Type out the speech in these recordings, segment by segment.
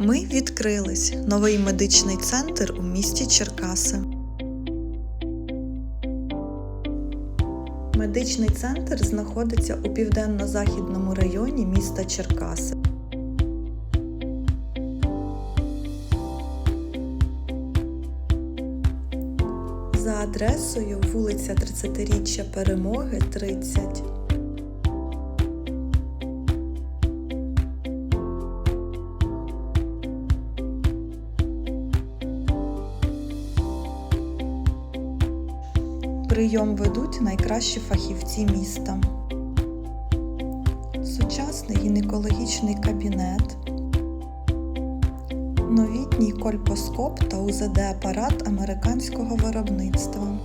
Ми відкрились новий медичний центр у місті Черкаси. Медичний центр знаходиться у південно-західному районі міста Черкаси. За адресою вулиця 30-річчя Перемоги 30. Прийом ведуть найкращі фахівці міста. Сучасний гінекологічний кабінет, новітній кольпоскоп та УЗД-апарат американського виробництва.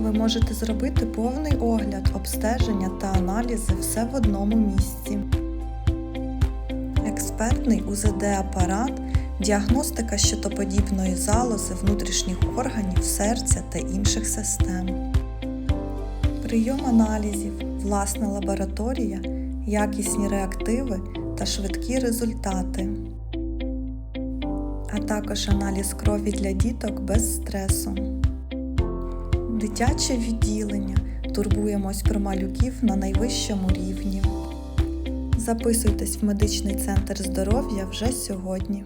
Ви можете зробити повний огляд, обстеження та аналізи все в одному місці. Експертний УЗД-апарат, діагностика щитоподібної залози внутрішніх органів, серця та інших систем. Прийом аналізів, власна лабораторія, якісні реактиви та швидкі результати, а також аналіз крові для діток без стресу. Дитяче відділення. Турбуємось про малюків на найвищому рівні. Записуйтесь в медичний центр здоров'я вже сьогодні.